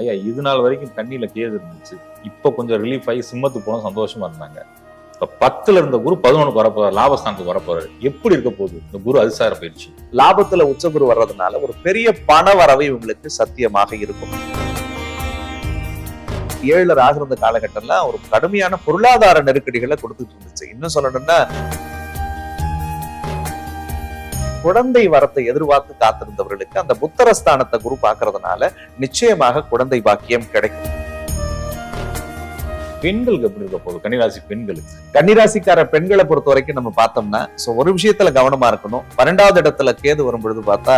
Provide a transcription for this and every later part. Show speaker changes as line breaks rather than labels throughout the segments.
ஐயா இது நாள் வரைக்கும் தண்ணியில கேது இருந்துச்சு. இப்போ கொஞ்சம் ரிலீஃப் ஆகி சிம்மத்துக்கு போனால் சந்தோஷமா இருந்தாங்க. இப்போ பத்துல இருந்த குரு பதினொன்னுக்கு வரப்போறாரு லாபஸ்தானத்துக்கு வரப்போறாரு எப்படி இருக்க போகுது? இந்த குரு அதிசார பயிற்சி.
லாபத்துல உச்சகுரு வர்றதுனால ஒரு பெரிய பண வரவை இவங்களுக்கு சத்தியமாக இருக்கும். ஏழுல ஆகிருந்த காலகட்டம்லாம் ஒரு கடுமையான பொருளாதார நெருக்கடிகளை கொடுத்துட்டு இருந்துச்சு. இன்னும் சொல்லணும்னா குழந்தை வரத்தை எதிர்பார்த்து காத்திருந்தவர்களுக்கு அந்த புத்தரஸ்தானத்தை குரு பார்க்கறதுனால நிச்சயமாக குழந்தை பாக்கியம் கிடைக்கும்.
பெண்களுக்கு எப்படி இருக்க போகுது? கன்னிராசி பெண்களுக்கு.
கன்னிராசிக்கார பெண்களை பொறுத்த வரைக்கும் நம்ம பார்த்தோம்னா சோ ஒரு விஷயத்துல கவனமா இருக்கணும். பன்னெண்டாவது இடத்துல கேது வரும் பொழுது பார்த்தா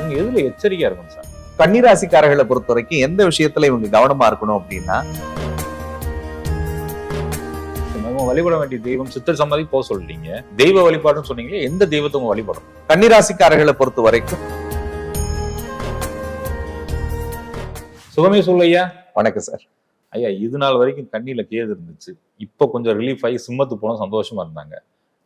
நீங்க எதுல எச்சரிக்கையா இருக்கணும் சார்?
கன்னிராசிக்காரர்களை பொறுத்த வரைக்கும் எந்த விஷயத்துல இவங்க கவனமா இருக்கணும் அப்படின்னா
வழிபட வேண்டிய தெய்வம் சித்தர் சமாதி போக சொல்லிட்டீங்க தெய்வ வழிபாடுன்னு சொன்னீங்களே எந்த தெய்வத்தை உங்க வழிபடணும்?
கன்னிராசிக்காரர்களை பொறுத்த வரைக்கும்.
சுகமே சொல்லையா
வணக்கம் சார்.
ஐயா இது நாள் வரைக்கும் கண்ணில கேது இருந்துச்சு. இப்போ கொஞ்சம் ரிலீஃப் ஆகி சிம்மத்துக்கு போனோம் சந்தோஷமா இருந்தாங்க.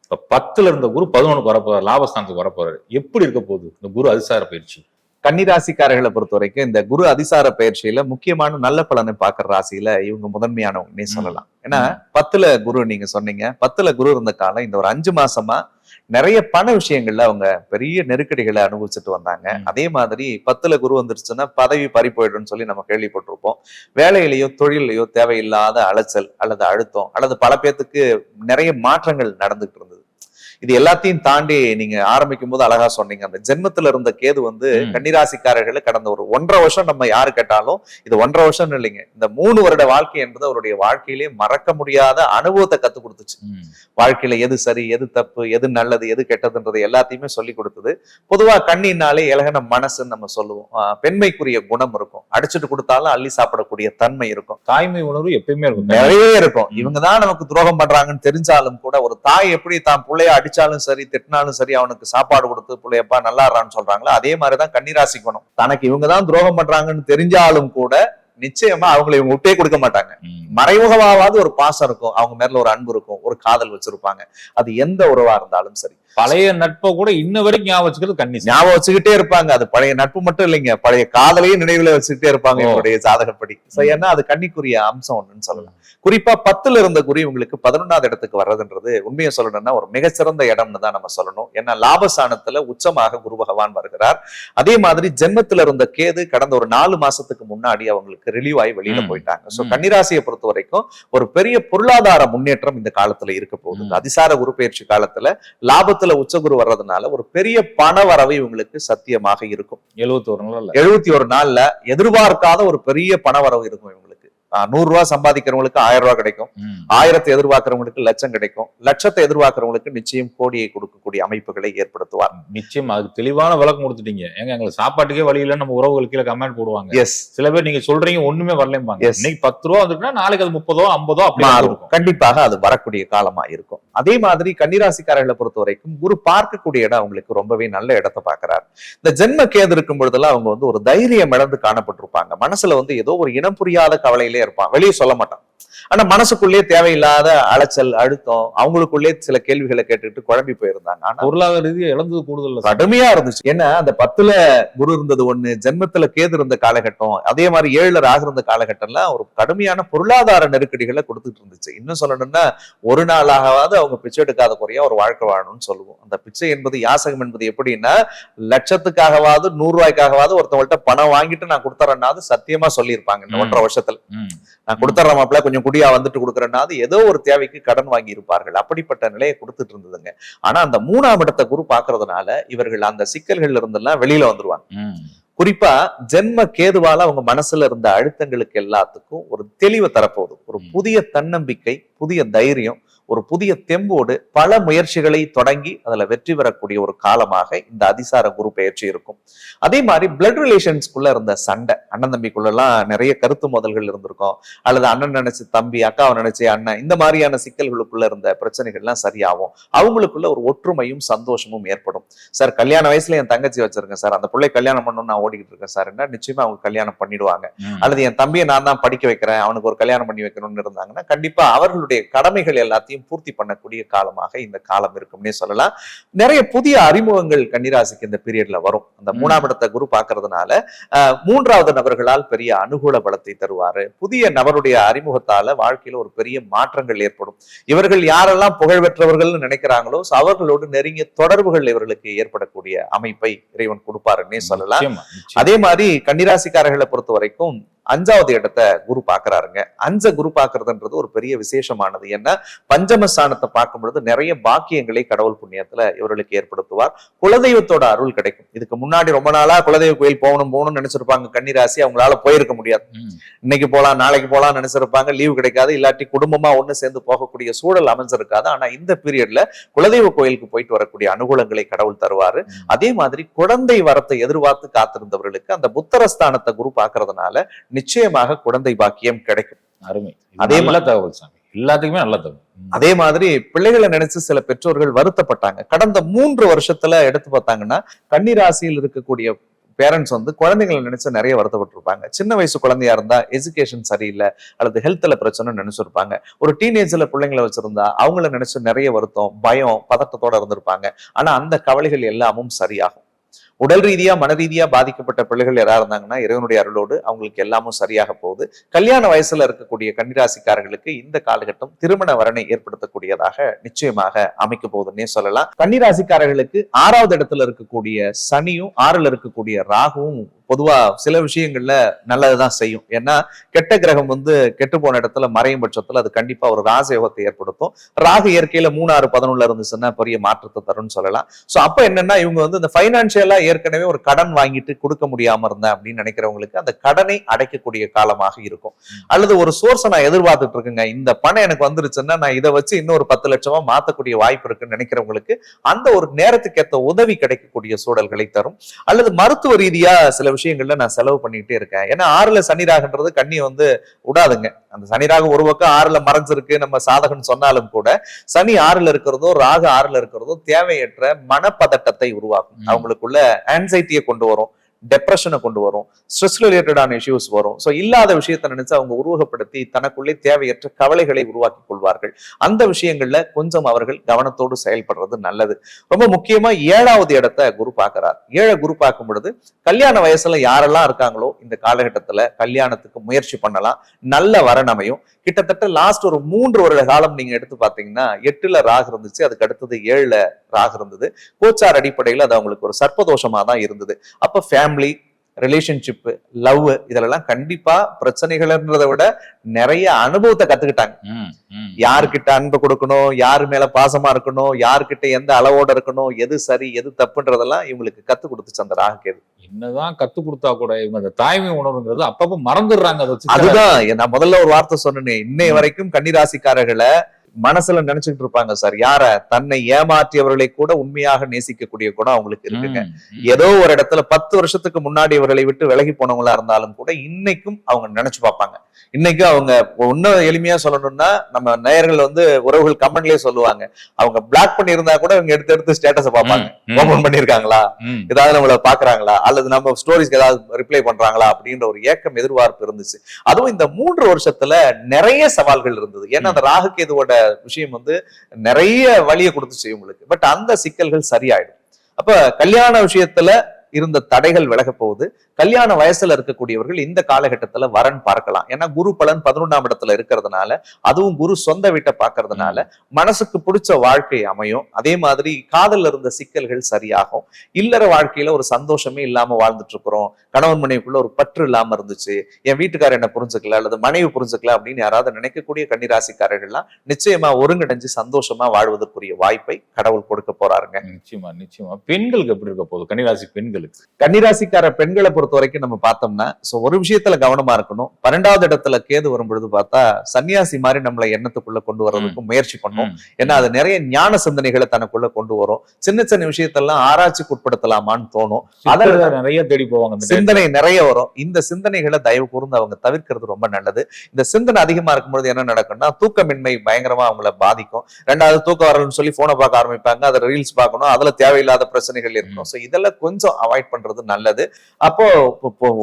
இப்ப பத்துல இருந்த குரு பதினொன்னுக்கு வரப்போறாரு லாபஸ்தானத்துக்கு வரப்போறாரு. எப்படி இருக்க போகுது? இந்த குரு அதிசார பயிற்சி.
கன்னிராசிக்காரர்களை பொறுத்த வரைக்கும் இந்த குரு அதிசார பயிற்சியில முக்கியமான நல்ல பலனை பார்க்குற ராசியில இவங்க முதன்மையானவங்கன்னே சொல்லலாம். ஏன்னா பத்துல குரு நீங்க சொன்னீங்க. பத்துல குரு இருந்த காலம் இந்த ஒரு அஞ்சு மாசமா நிறைய பண விஷயங்கள்ல அவங்க பெரிய நெருக்கடிகளை அனுபவிச்சுட்டு வந்தாங்க. அதே மாதிரி பத்துல குரு வந்துருச்சுன்னா பதவி பறி போயிடும்னு சொல்லி நம்ம கேள்விப்பட்டிருப்போம். வேலையிலயோ தொழிலையோ தேவையில்லாத அலைச்சல் அல்லது அழுத்தம் அல்லது பல பேத்துக்கு நிறைய மாற்றங்கள் நடந்துகிட்டு இருந்தது. இது எல்லாத்தையும் தாண்டி நீங்க ஆரம்பிக்கும் போது அழகா சொன்னீங்க. அந்த ஜென்மத்துல இருந்த கேது வந்து. கன்னிராசிக்காரர்கள் கடந்த ஒரு ஒன்றரை வருஷம் நம்ம யாரு கேட்டாலும் இது ஒன்றரை வருஷம் இல்லைங்க. இந்த மூணு வருட வாழ்க்கை என்பது அவருடைய வாழ்க்கையிலே மறக்க முடியாத அனுபவத்தை கத்து கொடுத்துச்சு. வாழ்க்கையில எது சரி எது தப்பு எது நல்லது எது கெட்டதுன்றது எல்லாத்தையுமே சொல்லி கொடுத்தது. பொதுவா கண்ணினாலே இலகன மனசுன்னு நம்ம சொல்லுவோம். பெண்மைக்குரிய குணம் இருக்கும். அடிச்சுட்டு கொடுத்தாலும் அள்ளி சாப்பிடக்கூடிய தன்மை இருக்கும்.
தாய்மை உணர்வு எப்பயுமே இருக்கும்.
நிறைய இருக்கும். இவங்கதான் நமக்கு துரோகம் பண்றாங்கன்னு தெரிஞ்சாலும் கூட ஒரு தாய் எப்படி தான் பிள்ளைய அடிச்சாலும் சரி திட்டினாலும் சரி அவனுக்கு சாப்பாடு கொடுத்து பிள்ளையப்பா நல்லாடுறான்னு சொல்றாங்களோ? அதே மாதிரிதான் கன்னிராசி குணம் தனக்கு இவங்கதான் துரோகம் பண்றாங்கன்னு தெரிஞ்சாலும் கூட நிச்சயமா அவங்களை இவங்க விட்டே கொடுக்க மாட்டாங்க. மறைமுகமாவது ஒரு பாசம் இருக்கும். அவங்க மேல ஒரு அன்பு இருக்கும். ஒரு காதல் வச்சிருப்பாங்க. அது எந்த உறவா இருந்தாலும் சரி.
பழைய நட்பை கூட இன்ன வரைக்கும் ஞாபகம் வச்சுக்கிறது கன்னி
ஞாபகம் வச்சுக்கிட்டே இருப்பாங்க. அது பழைய நட்பு மட்டும் இல்லைங்க. பழைய காதலையும் நினைவுல வச்சுக்கிட்டே இருப்பாங்க. இவங்களுடைய ஜாதகப்படி. ஏன்னா அது கன்னிக்குரிய அம்சம் ஒண்ணுன்னு சொல்லலாம். குறிப்பா பத்துல இருந்த குறி உங்களுக்கு பதினொன்னாவது இடத்துக்கு வர்றதுன்றது உண்மையை சொல்லணும்னா ஒரு மிகச்சிறந்த இடம்னு தான் நம்ம சொல்லணும். ஏன்னா லாபஸ்தானத்துல உச்சமாக குரு பகவான் வருகிறார். அதே மாதிரி ஜென்மத்துல இருந்த கேது கடந்த ஒரு நாலு மாசத்துக்கு முன்னாடி அவங்களுக்கு ரிலீவ் ஆகி வெளியில. போயிட்டாங்க. சோ. கன்னிராசியை பொறுத்த வரைக்கும் ஒரு பெரிய பொருளாதார முன்னேற்றம் இந்த காலத்துல இருக்க போகுது. அதிசார குரு பயிற்சி காலத்துல லாபத்துல உச்சகுரு வர்றதுனால ஒரு பெரிய பண வரவு இவங்களுக்கு சத்தியமாக இருக்கும்.
எழுபத்தோரு நாள்ல.
எழுபத்தி ஒரு நாள்ல எதிர்பார்க்காத ஒரு பெரிய பண வரவு இருக்கும் இவங்களுக்கு. நூறு ரூபாய் சம்பாதிக்கிறவங்களுக்கு ஆயிரம் ரூபாய் கிடைக்கும். ஆயிரத்தை எதிர்பார்க்கிறவங்களுக்கு லட்சம் கிடைக்கும். லட்சத்தை எதிர்பார்க்கிறவங்களுக்கு நிச்சயம் கோடியை கொடுக்கக்கூடிய அமைப்புகளை ஏற்படுத்துவார்.
நிச்சயம். அதுக்கு தெளிவான விளக்கம் கொடுத்துட்டீங்க. ஏங்க எங்களுக்கு சாப்பாட்டுக்கே வழி இல்லைன்னு நம்ம உறவுகளுக்கு கீழே கமெண்ட் போடுவாங்க.
எஸ்
சில பேர் நீங்க சொல்றீங்க ஒண்ணுமே வரலம்பாங்க. இன்னைக்கு பத்து ரூபா வந்துட்டுனா நாளைக்கு அது முப்பதோ ஐம்பதோ அப்படி
கண்டிப்பாக அது வரக்கூடிய காலமா இருக்கும். அதே மாதிரி கன்னிராசிக்காரர்களை பொறுத்த வரைக்கும் குரு பார்க்கக்கூடிய இடம் அவங்களுக்கு ரொம்பவே நல்ல இடத்தை பார்க்கிறார். இந்த ஜென்ம கேது இருக்கும் பொழுதெல்லாம் அவங்க வந்து ஒரு தைரியம் இழந்து காணப்பட்டிருப்பாங்க. மனசுல வந்து ஏதோ ஒரு இனம் புரியாத கவலையிலே இருப்பான். வெளியே சொல்ல மாட்டான். ஆனா மனசுக்குள்ளே தேவையில்லாத அலைச்சல் அழுத்தம் அவங்களுக்குள்ளே சில கேள்விகளை கேட்டுட்டு குழம்பி போயிருந்தாங்க ஆனா
பொருளாதார ரீதியா இழந்தது கூடுதல்.
கடுமையா இருந்துச்சு ஏன்னா அந்த பத்துல குரு இருந்தது ஒண்ணு ஜென்மத்துல கேது இருந்த காலகட்டம் அதே மாதிரி ஏழுல ராகு இருந்த காலகட்டம்லாம் ஒரு கடுமையான பொருளாதார நெருக்கடிகளை கொடுத்துட்டு இருந்துச்சு இன்னும் சொல்லணும்னா ஒரு நாளாகவாவது அவங்க பிச்சை எடுக்காத குறையா ஒரு வாழ்க்கை வாழணும்னு சொல்லுவோம் அந்த பிச்சை என்பது யாசகம் என்பது எப்படின்னா லட்சத்துக்காகவாவது நூறு ரூபாய்க்காகவாவது ஒருத்தவங்கள்ட்ட பணம் வாங்கிட்டு நான் கொடுத்துறேன்னாவது சத்தியமா சொல்லியிருப்பாங்க இந்த. ஒன்றரை வருஷத்துல. நான் கொடுத்துட்றேன் மாப்பிள்ள கொஞ்சம் குடியா வந்துட்டு கொடுக்குறேன்னாது ஏதோ ஒரு தேவைக்கு கடன் வாங்கி இருப்பார்கள் அப்படிப்பட்ட நிலையை கொடுத்துட்டு இருந்ததுங்க ஆனா அந்த மூணாம் இடத்தை குரு பாக்குறதுனால இவர்கள் அந்த சிக்கல்கள்ல இருந்தெல்லாம் வெளியில வந்துருவாங்க. குறிப்பா ஜென்ம கேதுவால அவங்க மனசுல இருந்த அழுத்தங்களுக்கு எல்லாத்துக்கும் ஒரு தெளிவை தரப்போகுது ஒரு. புதிய தன்னம்பிக்கை புதிய தைரியம் ஒரு புதிய தெம்போடு பல முயற்சிகளை தொடங்கி அதுல வெற்றி பெறக்கூடிய ஒரு காலமாக இந்த அதிசார குரு பயிற்சி இருக்கும். அதே மாதிரி பிளட் ரிலேஷன்ஸ்குள்ள இருந்த சண்டை அண்ணன் தம்பிக்குள்ள எல்லாம் நிறைய கருத்து மோதல்கள் இருந்திருக்கும். அல்லது அண்ணன் நினைச்சு தம்பி அக்காவை நினைச்சு அண்ணன் இந்த மாதிரியான சிக்கல்களுக்குள்ள இருந்த பிரச்சனைகள்லாம் சரியாகும். அவங்களுக்குள்ள ஒரு ஒற்றுமையும் சந்தோஷமும் ஏற்படும். சார் கல்யாண வயசுல என் தங்கச்சி வச்சிருக்கேன் சார். அந்த பிள்ளை கல்யாணம் பண்ணணும்னு நான் ஓடிக்கிட்டு இருக்கேன் சார். என்ன? நிச்சயமா அவங்க கல்யாணம் பண்ணிடுவாங்க. அல்லது என் தம்பியை நான் தான் படிக்க வைக்கிறேன். அவனுக்கு ஒரு கல்யாணம் பண்ணி வைக்கணும்னு இருந்தாங்கன்னா கண்டிப்பா அவர்களுடைய கடமைகள் எல்லாத்தையும் எல்லாத்தையும் பூர்த்தி பண்ணக்கூடிய காலமாக இந்த காலம் இருக்கும்னே சொல்லலாம். நிறைய புதிய அறிமுகங்கள் கன்னிராசிக்கு இந்த பீரியட்ல வரும். அந்த. மூணாம் இடத்தை குரு பார்க்கறதுனால அஹ், மூன்றாவது நபர்களால் பெரிய அனுகூல பலத்தை தருவாரு. புதிய நபருடைய அறிமுகத்தால வாழ்க்கையில ஒரு பெரிய மாற்றங்கள் ஏற்படும். இவர்கள் யாரெல்லாம் புகழ் பெற்றவர்கள்னு நினைக்கிறாங்களோ அவர்களோடு நெருங்கிய தொடர்புகள் இவர்களுக்கு ஏற்படக்கூடிய அமைப்பை இறைவன் கொடுப்பாருன்னே சொல்லலாம். அதே மாதிரி கன்னிராசிக்காரர்களை பொறுத்த வரைக்கும் அஞ்சாவது இடத்தை குரு பாக்குறாருங்க அஞ்ச குரு பாக்குறதுன்றது ஒரு பெரிய விசேஷமானது. ஏன்னா பஞ்சமஸ்தானத்தை பார்க்கும் பொழுது நிறைய பாக்கியங்களை கடவுள் புண்ணியத்துல இவர்களுக்கு ஏற்படுத்துவார். குலதெய்வத்தோட அருள் கிடைக்கும். இதுக்கு முன்னாடி ரொம்ப நாளா குலதெய்வ கோயில் போகணும் போகணும்னு நினைச்சிருப்பாங்க. கன்னிராசி அவங்களால போயிருக்க முடியாது. இன்னைக்கு போலாம் நாளைக்கு போலாம் நினைச்சிருப்பாங்க. லீவு கிடைக்காது. இல்லாட்டி குடும்பமா ஒண்ணு சேர்ந்து போகக்கூடிய சூழல் அமைஞ்சிருக்காது. ஆனா இந்த பீரியட்ல குலதெய்வ கோயிலுக்கு போயிட்டு வரக்கூடிய அனுகூலங்களை கடவுள் தருவாரு. அதே மாதிரி குழந்தை வரத்தை எதிர்பார்த்து காத்திருந்தவர்களுக்கு அந்த புத்தரஸ்தானத்தை குரு பார்க்கறதுனால நிச்சயமாக குழந்தை பாக்கியம் கிடைக்கும்.
அருமை.
அதே
நல்ல தகவல் சாமி. எல்லாத்துக்குமே நல்ல தகவல்.
அதே மாதிரி பிள்ளைகளை நினைச்சு சில பெற்றோர்கள் வருத்தப்பட்டாங்க. கடந்த மூன்று வருஷத்துல எடுத்து பார்த்தாங்கன்னா கன்னிராசியில் இருக்கக்கூடிய பேரண்ட்ஸ் வந்து குழந்தைகளை நினைச்சு நிறைய வருத்தப்பட்டிருப்பாங்க. சின்ன வயசு குழந்தையா இருந்தா எஜுகேஷன் சரியில்லை அல்லது ஹெல்த்ல பிரச்சனை நினைச்சிருப்பாங்க. ஒரு டீனேஜ்ல பிள்ளைங்களை வச்சிருந்தா அவங்கள நினைச்சு நிறைய வருத்தம் பயம் பதட்டத்தோட இருந்திருப்பாங்க. ஆனா அந்த கவலைகள் எல்லாமும் சரியாகும். உடல் ரீதியா மன ரீதியா பாதிக்கப்பட்ட பிள்ளைகள் யாரா இருந்தாங்கன்னா இறைவனுடைய அருளோடு அவங்களுக்கு எல்லாமும் சரியாக போகுது. கல்யாண வயசுல இருக்கக்கூடிய கன்னிராசிக்காரர்களுக்கு இந்த காலகட்டம் திருமண வரனை ஏற்படுத்தக்கூடியதாக நிச்சயமாக அமைக்க போகுதுன்னே சொல்லலாம். கன்னிராசிக்காரர்களுக்கு ஆறாவது இடத்துல இருக்கக்கூடிய சனியும் ஆறுல இருக்கக்கூடிய ராகுவும் பொதுவா சில விஷயங்கள்ல நல்லதுதான் செய்யும். ஏன்னா கெட்ட கிரகம் வந்து கெட்டு போன இடத்துல மறையும் பட்சத்துல அது கண்டிப்பா ஒரு ராஜயோகத்தை ஏற்படுத்தும். ராகு இயற்கையில மூணு ஆறு பதினொன்னுல இருந்துச்சுன்னா பெரிய மாற்றத்தை தரும்னு சொல்லலாம். சோ அப்ப என்னன்னா இவங்க வந்து இந்த பைனான்சியலா ஏற்கனவே ஒரு கடன் வாங்கிட்டு கொடுக்க முடியாம இருந்தேன் அப்படின்னு நினைக்கிறவங்களுக்கு அந்த கடனை அடைக்கக்கூடிய காலமாக இருக்கும். அல்லது ஒரு சோர்ஸை நான் எதிர்பார்த்துட்டு இருக்கேங்க. இந்த பணம் எனக்கு வந்துருச்சுன்னா நான் இதை வச்சு இன்னொரு பத்து லட்சமா மாத்தக்கூடிய வாய்ப்பு இருக்குன்னு நினைக்கிறவங்களுக்கு அந்த ஒரு நேரத்துக்கு ஏத்த உதவி கிடைக்கக்கூடிய சூழல்களை தரும். அல்லது மருத்துவ ரீதியா சில விஷயங்கள்ல நான் செலவு பண்ணிக்கிட்டே இருக்கேன். ஏன்னா ஆறுல சனிராகன்றது கண்ணி வந்து விடாதுங்க அந்த சனிராக ஒரு பக்கம் ஆறுல மறைஞ்சிருக்கு நம்ம சாதகன் சொன்னாலும் கூட சனி ஆறுல இருக்கிறதோ ராகு ஆறுல இருக்கிறதோ தேவையற்ற மனப்பதட்டத்தை உருவாக்கும். அவங்களுக்குள்ள ஆன்சைட்டியை கொண்டு வரும். டெப்ரெஷனை கொண்டு வரும். ஸ்ட்ரெஸ் ரிலேட்டடான இஷ்யூஸ் வரும். ஸோ இல்லாத விஷயத்தை நினைச்சு அவங்க உருவகப்படுத்தி தனக்குள்ளே தேவையற்ற கவலைகளை உருவாக்கி கொள்வார்கள். அந்த விஷயங்கள்ல கொஞ்சம் அவர்கள் கவனத்தோடு செயல்படுறது நல்லது. ரொம்ப முக்கியமா ஏழாவது இடத்த குரு பார்க்கிறார். ஏழை குரு பார்க்கும் பொழுது கல்யாண வயசுல யாரெல்லாம் இருக்காங்களோ இந்த காலகட்டத்துல கல்யாணத்துக்கு முயற்சி பண்ணலாம். நல்ல வரணமையும் கிட்டத்தட்ட லாஸ்ட் ஒரு மூன்று வருட காலம் நீங்க எடுத்து பாத்தீங்கன்னா எட்டுல ராகு இருந்துச்சு அதுக்கு அடுத்தது ஏழுல ராகு இருந்தது. கோச்சார் அடிப்படையில் அது அவங்களுக்கு ஒரு சர்ப்பதோஷமா தான் இருந்தது. அப்ப ஃபேமிலி ரிலேஷன்ஷிப் லவ் இதெல்லாம் கண்டிப்பா பிரச்சனைகள்ன்றதை விட நிறைய அனுபவத்தை கத்துக்கிட்டாங்க. யாருக்கிட்ட அன்பு கொடுக்கணும் யாரு மேல பாசமா இருக்கணும் யாருக்கிட்ட எந்த அளவோட இருக்கணும் எது சரி எது தப்புன்றதெல்லாம் இவங்களுக்கு கத்து கொடுத்துச்சு அந்த ராகு கேது
என்னதான் கத்து கொடுத்தா கூட இவங்க அந்த தாய்மை உணர்வுங்கிறது அப்பப்ப மறந்துடுறாங்க
அதுதான் நான் முதல்ல ஒரு வார்த்தை சொன்னேனே இன்னை வரைக்கும் கன்னிராசிக்காரர்களை மனசுல நினைச்சுக்கிட்டு இருப்பாங்க சார். யார? தன்னை ஏமாற்றியவர்களை கூட உண்மையாக நேசிக்கக்கூடிய குணம் அவங்களுக்கு இருக்குங்க. ஏதோ ஒரு இடத்துல பத்து வருஷத்துக்கு முன்னாடி இவர்களை விட்டு விலகி போனவங்களா இருந்தாலும் கூட இன்னைக்கும் அவங்க நினைச்சு பார்ப்பாங்க. இன்னைக்கும் அவங்க இன்னும் எளிமையா சொல்லணும்னா நம்ம நேயர்கள் வந்து உறவுகள் கமெண்ட்லயே சொல்லுவாங்க. அவங்க பிளாக் பண்ணி இருந்தா கூட இவங்க எடுத்து எடுத்து ஸ்டேட்டஸ பார்ப்பாங்க. ஓபன் பண்ணிருக்காங்களா. ஏதாவது நம்மள பாக்குறாங்களா அல்லது நம்ம ஸ்டோரிஸ்க்கு ஏதாவது ரிப்ளை பண்றாங்களா? அப்படின்ற ஒரு ஏக்கம் எதிர்பார்ப்பு இருந்துச்சு. அதுவும் இந்த மூன்று வருஷத்துல நிறைய சவால்கள் இருந்தது. ஏன்னா அந்த ராகுகேதுவோட விஷயம் வந்து நிறைய வழியை கொடுத்துச்சு இவங்களுக்கு. பட் அந்த சிக்கல்கள் சரியாயிடும். அப்ப கல்யாண விஷயத்துல இருந்த தடைகள் விலக போகுது. கல்யாண வயசுல இருக்கக்கூடியவர்கள் இந்த காலகட்டத்துல வரன் பார்க்கலாம். ஏன்னா குரு பலன் பதினொன்றாம் இடத்துல இருக்கிறதுனால அதுவும் குரு சொந்த வீட்டை பார்க்கறதுனால மனசுக்கு பிடிச்ச வாழ்க்கை அமையும். அதே மாதிரி காதல் இருந்த சிக்கல்கள் சரியாகும். இல்லற வாழ்க்கையில ஒரு சந்தோஷமே இல்லாம வாழ்ந்துட்டு இருக்கிறோம் கணவன் மனைவிக்குள்ள ஒரு பற்று இல்லாம இருந்துச்சு. என் வீட்டுக்காரர் என்ன புரிஞ்சுக்கல அல்லது மனைவி புரிஞ்சுக்கல அப்படின்னு யாராவது நினைக்கக்கூடிய கன்னிராசிக்காரர்கள்லாம் நிச்சயமா ஒருங்கிணைஞ்சு சந்தோஷமா வாழ்வதற்குரிய வாய்ப்பை கடவுள் கொடுக்க போறாருங்க.
நிச்சயமா நிச்சயமா. பெண்களுக்கு எப்படி இருக்க போகுது? கன்னிராசி பெண்கள். பெண்களுக்கு
கன்னிராசிக்கார பெண்களை பொறுத்த வரைக்கும் நம்ம பார்த்தோம்னா சோ ஒரு விஷயத்துல கவனமா இருக்கணும். பன்னெண்டாவது இடத்துல கேது வரும் பொழுது பார்த்தா சன்னியாசி மாதிரி நம்மளை எண்ணத்துக்குள்ள கொண்டு வர்றதுக்கு முயற்சி பண்ணும். ஏன்னா அது நிறைய ஞான சிந்தனைகளை தனக்குள்ள கொண்டு வரும். சின்ன சின்ன விஷயத்தெல்லாம் ஆராய்ச்சிக்கு உட்படுத்தலாமான்னு தோணும்.
சித்தர்கள் நிறைய தேடி போவாங்க
சிந்தனை நிறைய வரும். இந்த சிந்தனைகளை தயவு கூர்ந்து அவங்க தவிர்க்கிறது ரொம்ப நல்லது. இந்த சிந்தனை அதிகமா இருக்கும்பொழுது என்ன நடக்கும்னா தூக்கமின்மை பயங்கரமா அவங்கள பாதிக்கும். ரெண்டாவது தூக்கம் வரலன்னு சொல்லி போனை பார்க்க ஆரம்பிப்பாங்க. அதை ரீல்ஸ் பார்க்கணும். அதுல தேவையில்லாத பிரச்சனைகள் இருக்கணும். சோ இதெல்லாம் கொஞ்சம் அவாய்ட் பண்றது நல்லது. அப்போ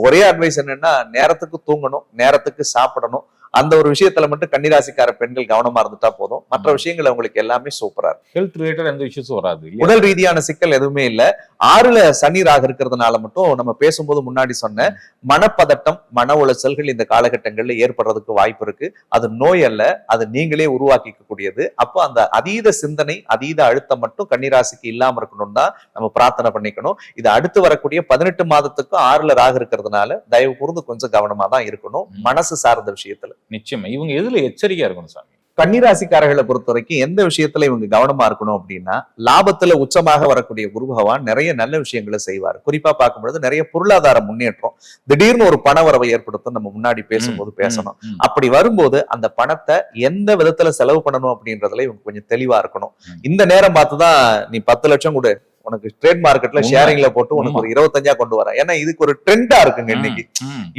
ஒரே அட்வைஸ் என்னன்னா நேரத்துக்கு தூங்கணும் நேரத்துக்கு சாப்பிடணும். அந்த ஒரு விஷயத்துல மட்டும் கன்னிராசிக்கார பெண்கள் கவனமா இருந்துட்டா போதும். மற்ற விஷயங்கள் உங்களுக்கு எல்லாமே சூப்பரா இருக்கும்
ஹெல்த் ரிலேட்டட் எந்த இஷ்யூஸும் வராது?
உடல் ரீதியான சிக்கல் எதுவுமே இல்ல. ஆறுல சனி ராகு இருக்கிறதுனால மட்டும் நம்ம பேசும்போது முன்னாடி சொன்ன மனப்பதட்டம் மன உளைச்சல்கள் இந்த காலகட்டங்கள்ல ஏற்படுறதுக்கு வாய்ப்பு இருக்கு. அது நோய் அல்ல அது நீங்களே உருவாக்கிக்க கூடியது அப்போ அந்த அதீத சிந்தனை அதீத அழுத்தம் மட்டும் கன்னிராசிக்கு இல்லாம இருக்கணும் தான் நம்ம பிரார்த்தனை பண்ணிக்கணும். இது அடுத்து வரக்கூடிய பதினெட்டு மாதத்துக்கு ஆறுல ராகு இருக்கிறதுனால தயவு கூர்ந்து கொஞ்சம் கவனமா தான் இருக்கணும். மனசு சார்ந்த விஷயத்துல.
நிச்சயமா. இவங்க எதுல எச்சரிக்கையா இருக்கணும் சாமி?
கன்னிராசிக்காரர்களை பொறுத்த வரைக்கும் எந்த விஷயத்துல இவங்க கவனமா இருக்கணும் அப்படின்னா லாபத்துல உச்சமாக வரக்கூடிய குரு பகவான் நிறைய நல்ல விஷயங்களை செய்வார். குறிப்பா பார்க்கும்பொழுது நிறைய பொருளாதார முன்னேற்றம் திடீர்னு ஒரு பண வரவை ஏற்படுத்தும் நம்ம முன்னாடி பேசும்போது பேசணும். அப்படி வரும்போது அந்த பணத்தை எந்த விதத்துல செலவு பண்ணணும் அப்படின்றதுல இவங்க கொஞ்சம் தெளிவா இருக்கணும். இந்த நேரம் பார்த்துதான் நீ பத்து லட்சம் கொடு உனக்கு ட்ரேட் மார்க்கெட்ல. ஷேரிங்ல போட்டு உனக்கு. ஒரு இருபத்தஞ்சா கொண்டு வரேன். ஏன்னா இதுக்கு ஒரு ட்ரெண்டா இருக்குங்க இன்னைக்கு.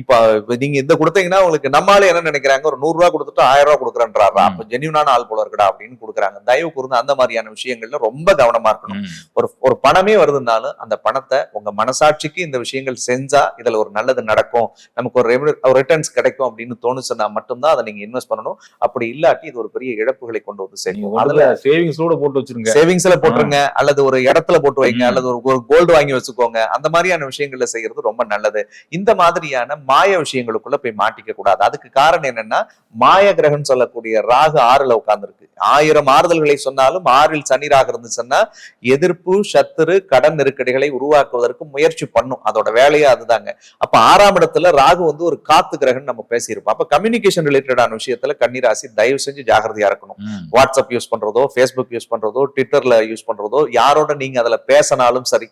இப்ப நீங்க இந்த கொடுத்தீங்கன்னா உங்களுக்கு நம்மளால என்ன நினைக்கிறாங்க? ஒரு நூறு ரூபாய் கொடுத்துட்டு ஆயிரம் ரூபாய் கொடுக்குறேன்றாரா. அப்ப ஜென்யூனான ஆள் போல இருக்கடா அப்படின்னு கொடுக்குறாங்க. தயவு கூர்ந்து அந்த மாதிரியான விஷயங்கள்ல ரொம்ப கவனமா இருக்கணும். ஒரு ஒரு பணமே வருதுனாலும் அந்த பணத்தை உங்க மனசாட்சிக்கு இந்த விஷயங்கள் செஞ்சா இதுல ஒரு நல்லது நடக்கும். நமக்கு ஒரு ரிட்டர்ன்ஸ் கிடைக்கும் அப்படின்னு தோணுச்சுன்னா மட்டும்தான் அதை நீங்க இன்வெஸ்ட் பண்ணணும். அப்படி இல்லாட்டி இது ஒரு பெரிய இழப்புகளை கொண்டு வந்து அதுல
அதுல சேவிங்ஸோட போட்டு வச்சிருங்க.
சேவிங்ஸ்ல போட்டுருங்க. அல்லது ஒரு இடத்துல போட்டு வைங்க
ம்.
அல்லது ஒரு கோல்டு வாங்கி வச்சுக்கோங்க. அந்த மாதிரியான விஷயங்கள்ல செய்யறது ரொம்ப நல்லது. இந்த மாதிரியான மாய விஷயங்களுக்குள்ள போய் மாட்டிக்க கூடாது. அதுக்கு காரணம் என்னன்னா மாய கிரகம் சொல்லக்கூடிய ராகு ஆறுல உட்கார்ந்துருக்கு. ஆயிரம் ஆறுதல்களை சொன்னாலும் ஆறில் சனி ராகு இருந்துச்சுன்னா எதிர்ப்பு சத்துரு கடன் நெருக்கடிகளை உருவாக்குவதற்கு முயற்சி பண்ணும். அதோட வேலையே அதுதாங்க. அப்ப ஆறாம் இடத்துல ராகு வந்து ஒரு காத்து கிரகம் நம்ம பேசியிருப்போம். அப்ப கம்யூனிகேஷன் ரிலேட்டடான விஷயத்துல கன்னிராசி தயவு செஞ்சு ஜாகிரதையா இருக்கணும். வாட்ஸ்அப் யூஸ் பண்றதோ ஃபேஸ்புக் யூஸ் பண்றதோ ட்விட்டர்ல யூஸ் பண்றதோ யாரோட நீங்க அதுல பேசினாலும் சரி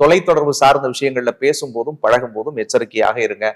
தொலைத்தொடர்பு சார்ந்த விஷயங்கள்ல பேசும்போதும் பழகும் போதும் எச்சரிக்கையாக இருங்க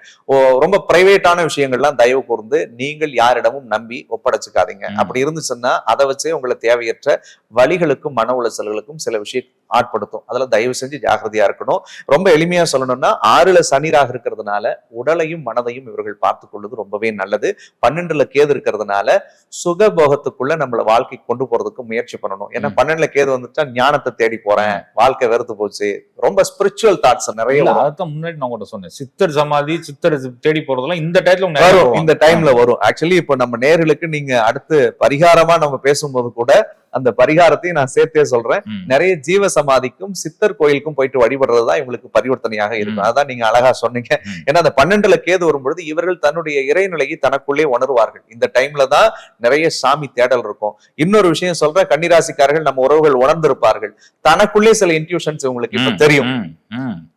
ரொம்ப பிரைவேட்டான விஷயங்கள்லாம் தயவு கூர்ந்து நீங்கள் யாரிடமும் நம்பி ஒப்படைச்சுக்காதீங்க. அப்படி இருந்துச்சுன்னா அதை வச்சே உங்களை தேவையற்ற வழிகளுக்கும் மன உளைச்சல்களுக்கும் சில விஷயம் ஆட்படுத்தும். அதுல தயவு செஞ்சு ஜாகிரதையா இருக்கணும். ரொம்ப எளிமையா சொல்லணும்னா ஆறுல சனிராக இருக்கிறதுனால உடலையும் மனதையும் இவர்கள் பார்த்து கொள்வது ரொம்பவே நல்லது. பன்னெண்டுல கேது இருக்கிறதுனால சுகபோகத்துக்குள்ள நம்மள வாழ்க்கை கொண்டு போறதுக்கு முயற்சி பண்ணணும். ஏன்னா. பன்னெண்டுல கேது வந்துட்டா ஞானத்தை தேடி போறேன். வாழ்க்கை வெறுத்து போச்சு. ரொம்ப ஸ்பிரிச்சுவல் தாட்ஸ் நிறைய.
அதான் முன்னாடி நான் உங்கள்ட்ட சொன்னேன். சித்தர் சமாதி சித்தர் தேடி போறதெல்லாம் இந்த உங்க
வரும். இந்த. டைம்ல வரும். ஆக்சுவலி இப்ப நம்ம நேர்களுக்கு நீங்க அடுத்து பரிகாரமா நம்ம பேசும்போது கூட அந்த பரிகாரத்தையும் நான் சேர்த்தே சொல்றேன். நிறைய ஜீவ சமாதிக்கும் சித்தர் கோயிலுக்கும் போயிட்டு வழிபடுறதுதான் இவங்களுக்கு பரிவர்த்தனையாக இருக்கும். அதான் நீங்க அழகா சொன்னீங்க. ஏன்னா அந்த பன்னெண்டுல கேது வரும்பொழுது இவர்கள் தன்னுடைய இறைநிலையை தனக்குள்ளே உணர்வார்கள். இந்த டைம்ல தான் நிறைய சாமி தேடல் இருக்கும். இன்னொரு விஷயம் சொல்றேன் கன்னிராசிக்காரர்கள் நம்ம உறவுகள் உணர்ந்திருப்பார்கள். தனக்குள்ளே சில இன்ட்யூஷன்ஸ் இவங்களுக்கு இப்ப தெரியும்.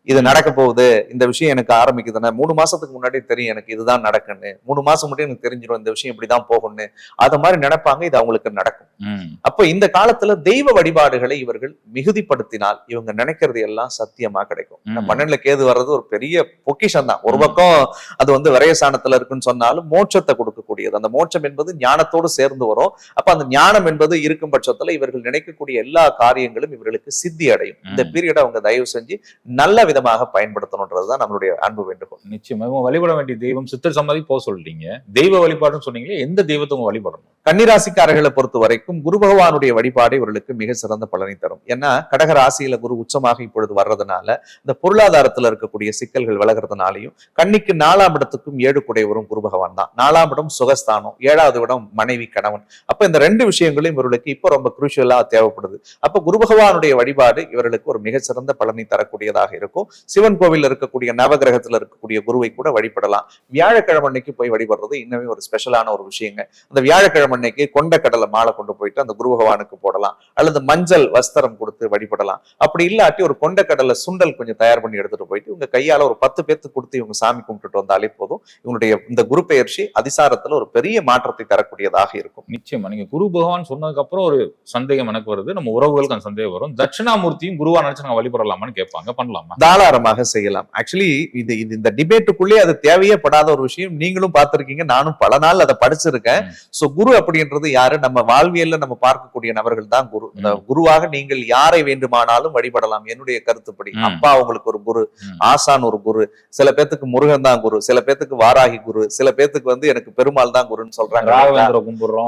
இது நடக்க போகுது இந்த விஷயம் எனக்கு ஆரம்பிக்குதுன்னா மூணு மாசத்துக்கு முன்னாடி தெரியும் எனக்கு இதுதான் நடக்குன்னு மூணு மாசம் முன்னாடி எனக்கு தெரிஞ்சிடும் இந்த விஷயம் இப்படிதான் போகும்னு அத மாதிரி நினைப்பாங்க இது அவங்களுக்கு நடக்கும். அப்ப இந்த காலத்துல தெய்வ வழிபாடுகளை இவர்கள் மிகுதிப்படுத்தினால் இவங்க நினைக்கிறது எல்லாம் சத்தியமா கிடைக்கும். பன்னெண்டுல கேது வர்றது ஒரு பெரிய பொக்கிஷம் தான் ஒரு. பக்கம் அது வந்து விரயசானத்துல இருக்குன்னு சொன்னாலும் மோட்சத்தை கொடுக்கக்கூடியது அந்த மோட்சம் என்பது ஞானத்தோடு சேர்ந்து வரும் அப்ப அந்த ஞானம் என்பது இருக்கும் பட்சத்துல இவர்கள் நினைக்கக்கூடிய எல்லா காரியங்களும் இவர்களுக்கு சித்தி அடையும் இந்த. பீரியடை அவங்க தயவு செஞ்சு நல்ல விதமாக பயன்படுத்தணுன்றதுதான் நம்மளுடைய அன்பு வேண்டுகோள்.
நிச்சயமா. இவங்க வழிபட வேண்டிய தெய்வம் சித்தர் சமாதி போக சொல்லிட்டீங்க தெய்வ வழிபாடுன்னு சொன்னீங்களே எந்த தெய்வத்தை உங்க வழிபடணும்?
கன்னிராசிக்காரர்களை பொறுத்த வரைக்கும் குரு பகவானுடைய வழிபாடு இவர்களுக்கு மிக சிறந்த பலனை தரும். ஏன்னா கடக ராசியில குரு உச்சமாக இப்பொழுது வர்றதுனால இந்த பொருளாதாரத்துல இருக்கக்கூடிய சிக்கல்கள் விலகிறதுனாலையும் கன்னிக்கு நாலாம் இடத்துக்கும் ஏழு குடையவரும் குரு பகவான் தான். நாலாம் இடம் சுகஸ்தானம் ஏழாவது இடம் மனைவி கணவன். அப்ப இந்த ரெண்டு விஷயங்களும் இவர்களுக்கு இப்ப ரொம்ப குரூஷியலா தேவைப்படுது. அப்ப குரு பகவானுடைய வழிபாடு இவர்களுக்கு ஒரு மிகச்சிறந்த பலனை தரக்கூடியதாக இருக்கும். சிவன் கோவில் இருக்கக்கூடிய நவகிரகத்துல இருக்கக்கூடிய குருவை கூட வழிபடலாம். வியாழக்கிழமை அன்னைக்கு போய் வழிபடுறது இன்னுமே ஒரு ஸ்பெஷலான ஒரு விஷயங்க. அந்த வியாழக்கிழமை அன்னைக்கு கொண்ட கடலை மாலை கொண்டு போயிட்டு அந்த குரு பகவானுக்கு போடலாம். அல்லது மஞ்சள் வஸ்திரம் கொடுத்து வழிபடலாம். அப்படி இல்லாட்டி ஒரு கொண்ட கடலை சுண்டல் கொஞ்சம் தயார் பண்ணி எடுத்துட்டு போயிட்டு இவங்க கையால ஒரு பத்து பேர்த்து கொடுத்து இவங்க சாமி கும்பிட்டுட்டு வந்தாலே போதும். இவங்களுடைய இந்த குரு பெயர்ச்சி அதிசாரத்துல ஒரு பெரிய மாற்றத்தை தரக்கூடியதாக இருக்கும்.
நிச்சயமா. நீங்க குரு பகவான் சொன்னதுக்கு அப்புறம் ஒரு சந்தேகம் எனக்கு வருது. நம்ம உறவுகளுக்கு அந்த சந்தேகம் வரும். தட்சிணாமூர்த்தியும் குருவா நினைச்சு நாங்க வழிபடலாமான்னு கேட்பாங்க. பண்ணலாமா?
தாராளமாக செய்யலாம் ஆக்சுவலி இது இது இந்த டிபேட்டுக்குள்ளே அது தேவையே படாத ஒரு விஷயம் நீங்களும் பார்த்திருக்கீங்க நானும் பல நாள் அதை படிச்சிருக்கேன். சோ குரு அப்படின்றது யாரு நம்ம வாழ்வியல்ல நம்ம பார்க்கக்கூடிய நபர்கள் தான் குரு இந்த. குருவாக நீங்கள் யாரை வேண்டுமானாலும் வழிபடலாம் என்னுடைய கருத்துப்படி. அப்பா உங்களுக்கு ஒரு குரு. ஆசான் ஒரு குரு சில பேத்துக்கு முருகன் தான் குரு சில பேத்துக்கு வாராகி குரு சில பேத்துக்கு வந்து எனக்கு பெருமாள் தான் குருன்னு சொல்றாங்க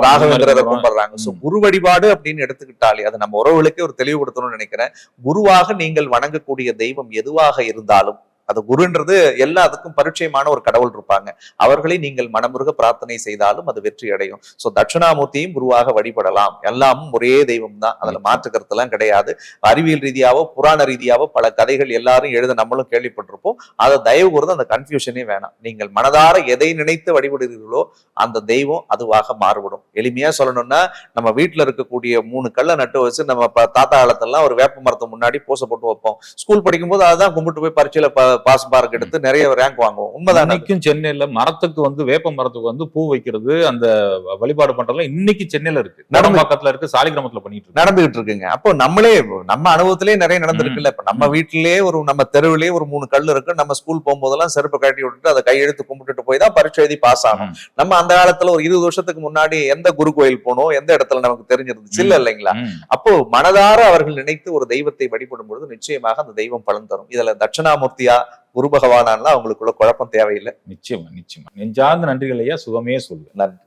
ராகவேந்திரரை. கும்பிடுறாங்க
ம்.
குரு வழிபாடு அப்படின்னு எடுத்துக்கிட்டாலே அது நம்ம உறவுகளுக்கே ஒரு தெளிவுபடுத்தணும்னு நினைக்கிறேன் குருவாக நீங்கள் வணங்கக்கூடிய தெய்வம் எதுவாக இருந்தாலும் அது குருன்றது எல்லாத்துக்கும் பரிச்சயமான ஒரு கடவுள் இருப்பாங்க. அவர்களை நீங்கள் மனமுருக பிரார்த்தனை செய்தாலும் அது வெற்றி அடையும். சோ தட்சிணாமூர்த்தியும் குருவாக வழிபடலாம். எல்லாமும் ஒரே தெய்வம் தான். அதுல மாற்று கருத்துலாம் கிடையாது. அறிவியல் ரீதியாவோ புராண ரீதியாவோ பல கதைகள் எல்லாரும் எழுத நம்மளும் கேள்விப்பட்டிருப்போம். அதை தயவு கூர்ந்து அந்த கன்ஃபியூஷனே வேணாம். நீங்கள் மனதார எதை நினைத்து வழிபடுகிறீர்களோ அந்த தெய்வம் அதுவாக மாறுபடும். எளிமையா சொல்லணும்னா நம்ம வீட்டுல இருக்கக்கூடிய மூணு கல்லை நட்டு வச்சு நம்ம தாத்தா காலத்தெல்லாம் ஒரு வேப்ப மரத்தை முன்னாடி பூசை போட்டு வைப்போம். ஸ்கூல் படிக்கும்போது அதான் கும்பிட்டு போய் பரீட்சையில பாஸ் மார்க் எடுத்து நிறைய ரேங்க் வாங்குவோம். உண்மைதான்
இன்னைக்கும் சென்னையில மரத்துக்கு வந்து வேப்ப மரத்துக்கு வந்து பூ வைக்கிறது அந்த வழிபாடு பண்றதுலாம் இன்னைக்கு சென்னையில இருக்கு.
நடந்து-
பக்கத்துல இருக்கு சாலிகிராமத்துல பண்ணிட்டு
நடந்துகிட்டு இருக்குங்க. அப்போ நம்மளே நம்ம அனுபவத்திலே நிறைய நடந்திருக்குல்ல. இப்ப நம்ம வீட்டிலேயே ஒரு நம்ம தெருவிலேயே ஒரு மூணு கல் இருக்கு. நம்ம ஸ்கூல் போகும்போதெல்லாம் செருப்பு கட்டி விட்டுட்டு அதை கையெழுத்து கும்பிட்டுட்டு போய் தான் பரீட்சை எழுதி பாஸ் ஆகும். நம்ம அந்த காலத்துல ஒரு இருபது வருஷத்துக்கு முன்னாடி எந்த குரு கோயில் போனோம் எந்த இடத்துல நமக்கு தெரிஞ்சிருந்துச்சு? இல்ல இல்லைங்களா. அப்போ மனதார அவர்கள் நினைத்து ஒரு தெய்வத்தை வழிபடும் பொழுது நிச்சயமாக அந்த தெய்வம் பலன் தரும். இதுல தட்சிணாமூர்த்தியா குரு பகவானான்லாம் அவங்களுக்குள்ள குழப்பம் தேவையில்லை.
நிச்சயமா நிச்சயமா. நெஞ்சார்ந்த நன்றிகள் ஐயா சுகமே சொல்லு
நன்றி.